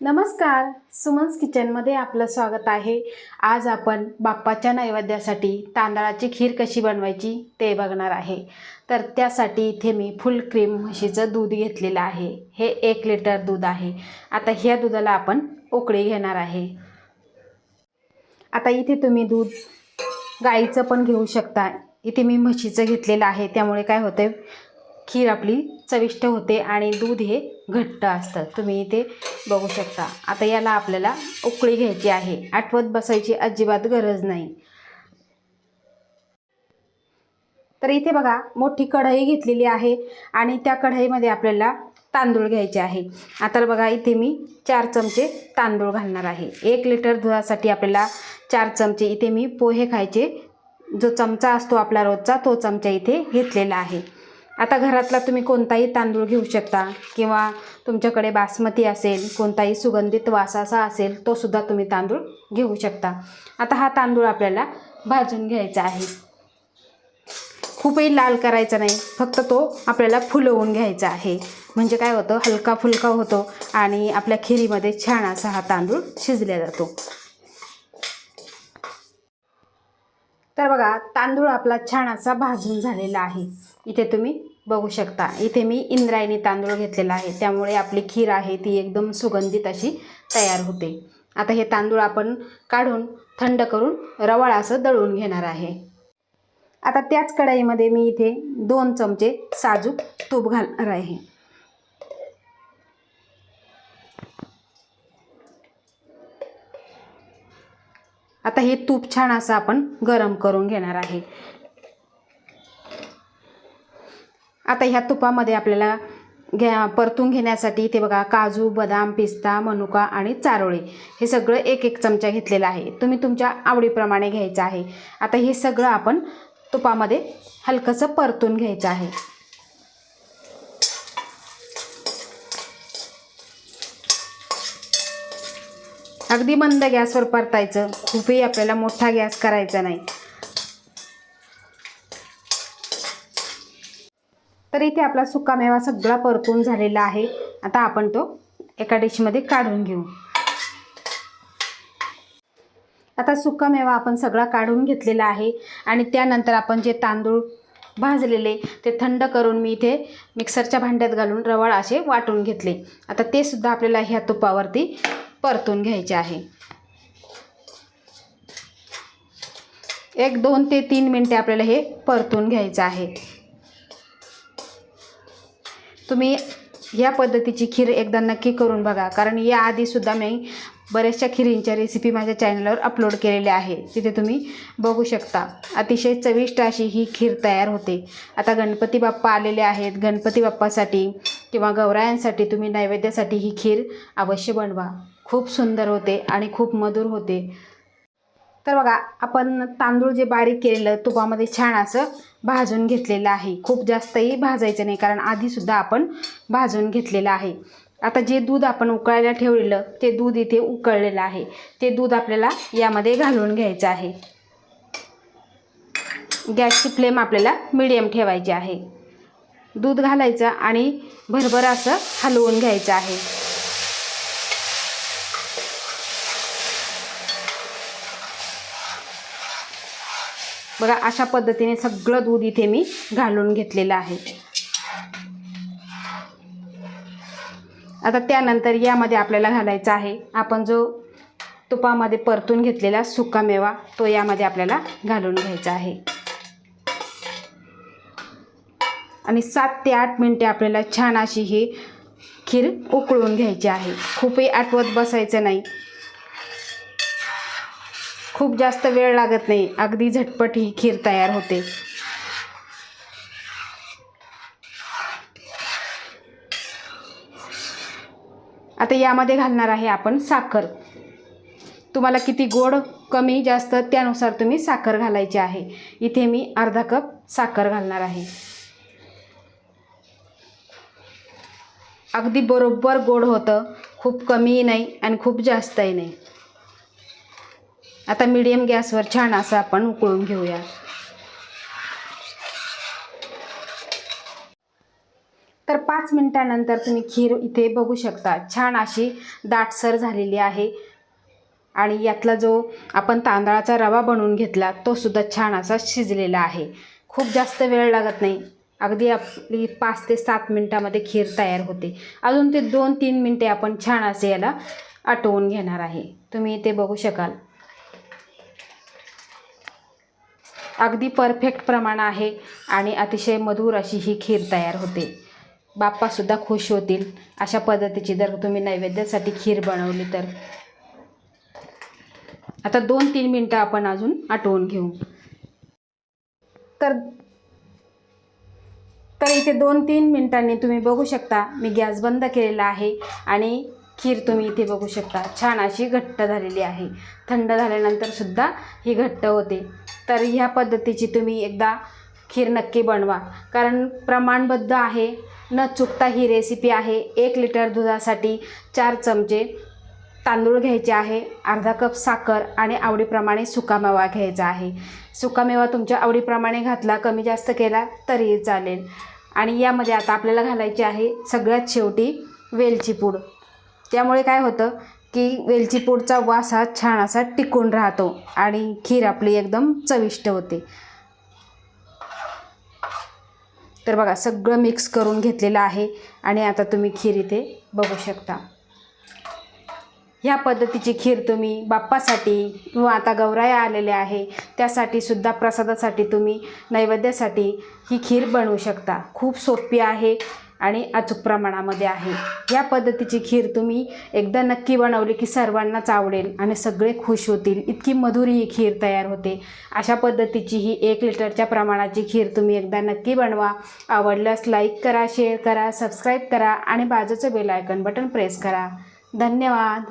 नमस्कार सुमन्स किचनमध्ये आपलं स्वागत आहे. आज आपण बाप्पाच्या नैवेद्यासाठी तांदळाची खीर कशी बनवायची ते बघणार आहे. तर त्यासाठी इथे मी फुल क्रीम म्हशीचं दूध घेतलेलं आहे. हे एक लिटर दूध आहे. आता ह्या दुधाला आपण उकळी घेणार आहे. आता इथे तुम्ही दूध गाईचं पण घेऊ शकता. इथे मी म्हशीचं घेतलेलं आहे. त्यामुळे काय होतं खीर आपली चविष्ट होते आणि दूध हे घट्ट असतं. तुम्ही इथे बघू शकता. आता याला आपल्याला उकळी घ्यायची आहे. आठवत बसायची अजिबात गरज नाही. तर इथे बघा मोठी कढई घेतलेली आहे आणि त्या कढईमध्ये आपल्याला तांदूळ घ्यायचे आहे. आता बघा इथे मी चार चमचे तांदूळ घालणार आहे. एक लिटर दुधासाठी आपल्याला चार चमचे इथे मी पोहे खायचे. जो चमचा असतो आपला रोजचा तो चमचा इथे घेतलेला आहे. आता घरातला तुम्ही कोणताही तांदूळ घेऊ शकता किंवा तुमच्याकडे बासमती असेल कोणताही सुगंधित वासाचा असेल तो सुद्धा तुम्ही तांदूळ घेऊ शकता. आता हा तांदूळ आपल्याला भाजून घ्यायचा आहे. खूपही लाल करायचा नाही फक्त तो आपल्याला फुलवून घ्यायचा आहे. म्हणजे काय होतं हलका फुलका होतो आणि आपल्या खिरीमध्ये छान असा हा तांदूळ शिजला जातो. तर बघा तांदूळ आपला छान असा भाजून झालेला आहे. इथे तुम्ही बघू शकता. इथे मी इंद्रायणी तांदूळ घेतलेला आहे. त्यामुळे आपली खीर आहे ती एकदम सुगंधित अशी तयार होते. आता हे तांदूळ आपण काढून थंड करून रवाळ असं दळून घेणार आहे. आता त्याच कढाईमध्ये मी इथे दोन चमचे साजूक तूप घालणार आहे. आता हे तूप छान असं आपण गरम करून घेणार आहे. आता ह्या तुपामध्ये आपल्याला घ्या परतून घेण्यासाठी इथे बघा काजू बदाम पिस्ता मनुका आणि चारोळे हे सगळं एक एक चमचा घेतलेला आहे. तुम्ही तुमच्या आवडीप्रमाणे घ्यायचं आहे. आता हे सगळं आपण तुपामध्ये हलकंसं परतून घ्यायचं आहे. अगदी मंद गॅसवर परतायचं. खूपही आपल्याला मोठा गॅस करायचा नाही. तर इथे आपला सुकामेवा सगळा परतून झालेला आहे. आता आपण तो एका डिशमध्ये काढून घेऊ. आता सुकामेवा आपण सगळा काढून घेतलेला आहे आणि त्यानंतर आपण जे तांदूळ भाजलेले ते थंड करून मी इथे मिक्सरच्या भांड्यात घालून रवाळ असे वाटून घेतले. आता ते सुद्धा आपल्याला ह्या तुपावरती परतून घ्यायचे आहे. एक दोन ते तीन मिनटे आपल्याला हे परतून घ्यायचं आहे. तुम्ही या पद्धतीची खीर एकदा नक्की करून बघा. कारण याआधीसुद्धा मी बऱ्याचशा खिरींच्या रेसिपी माझ्या चॅनलवर अपलोड केलेल्या आहे तिथे तुम्ही बघू शकता. अतिशय चविष्ट अशी ही खीर तयार होते. आता गणपती बाप्पा आलेले आहेत. गणपती बाप्पासाठी किंवा गौरायांसाठी तुम्ही नैवेद्यासाठी ही खीर अवश्य बनवा. खूप सुंदर होते आणि खूप मधुर होते. तर बघा आपण तांदूळ जे बारीक केलेलं तुपामध्ये छान असं भाजून घेतलेलं आहे. खूप जास्तही भाजायचं नाही कारण आधीसुद्धा आपण भाजून घेतलेलं आहे. आता जे दूध आपण उकळायला ठेवलेलं ते दूध इथे उकळलेलं आहे. ते दूध आपल्याला यामध्ये घालून घ्यायचं आहे. गॅसची फ्लेम आपल्याला मिडियम ठेवायची आहे. दूध घालायचं आणि भरभर असं हलवून घ्यायचं आहे. बघा अशा पद्धतीने सगळं दूध इथे मी घालून घेतलेलं आहे. आता त्यानंतर यामध्ये आपल्याला घालायचा आहे आपण जो तुपामध्ये परतून घेतलेला सुका मेवा तो यामध्ये आपल्याला घालून घ्यायचा आहे. आणि सात ते आठ मिनटे आपल्याला छान अशी ही खीर उकळून घ्यायची आहे. खूपही आठवत बसायचं नाही. खूप जास्त वेळ लागत नाही. अगदी झटपट ही खीर तयार होते. आता यामध्ये घालणार आहे आपण साखर. तुम्हाला किती गोड कमी जास्त त्यानुसार तुम्ही साखर घालायची आहे. इथे मी अर्धा कप साखर घालणार आहे. अगदी बरोबर गोड होतं. खूप कमीही नाही आणि खूप जास्तही नाही. आता मीडियम गॅसवर छान असं आपण उकळून घेऊया. तर पाच मिनटानंतर तुम्ही खीर इथे बघू शकता. छान अशी दाटसर झालेली आहे. आणि यातला जो आपण तांदळाचा रवा बनवून घेतला तो सुद्धा छान असा शिजलेला आहे. खूप जास्त वेळ लागत नाही. अगदी आपली पाच ते सात मिनटामध्ये खीर तयार होते. अजून ते दोन तीन मिनटे आपण छान असे याला आटवून घेणार आहे. तुम्ही इथे बघू शकाल. अगदी परफेक्ट प्रमाण आहे आणि अतिशय मधुर अशी ही खीर तयार होते. बाप्पासुद्धा खुश होतील अशा पद्धतीची जर तुम्ही नैवेद्यासाठी खीर बनवली तर. आता दोन तीन मिनटं आपण अजून आटवून घेऊ. तर तर इथे दोन तीन मिनटांनी तुम्ही बघू शकता मी गॅस बंद केलेला आहे आणि खीर तुम्ही इथे बघू शकता. छान अशी घट्ट झालेली आहे. थंड झाल्यानंतर सुद्धा ही घट्ट होते. तर ह्या पद्धतीची तुम्ही एकदा खीर नक्की बनवा. कारण प्रमाणबद्ध आहे. न चुकता ही रेसिपी आहे. एक लिटर दुधासाठी चार चमचे तांदूळ घ्यायचे आहे. अर्धा कप साखर आणि आवडीप्रमाणे सुकामेवा घ्यायचा आहे. सुकामेवा तुमच्या आवडीप्रमाणे घातला कमी जास्त केला तरीही चालेल. आणि यामध्ये आता आपल्याला घालायची आहे सगळ्यात शेवटी वेलची पूड. त्यामुळे काय होतं की वेलची पूडचा वास हा छान असा टिकून राहतो आणि खीर आपली एकदम चविष्ट होते. तर बघा सगळं मिक्स करून घेतलेलं आहे आणि आता तुम्ही खीर इथे बघू शकता. ह्या पद्धतीची खीर तुम्ही बाप्पासाठी किंवा आता गौराया आलेल्या आहे त्यासाठी सुद्धा प्रसादासाठी तुम्ही नैवेद्यासाठी ही खीर बनवू शकता. खूप सोपी आहे. आणि अचूक प्रमाणामध्ये आहे. या पद्धतीची खीर तुम्ही एकदा नक्की बनवली की सर्वांनाच आवडेल आणि सगळे खुश होतील. इतकी मधुर ही खीर तयार होते. अशा पद्धतीची ही एक लिटरच्या प्रमाणाची खीर तुम्ही एकदा नक्की बनवा. आवडल्यास लाईक करा शेअर करा सबस्क्राईब करा आणि बाजूचं बेल आयकन बटन प्रेस करा. धन्यवाद.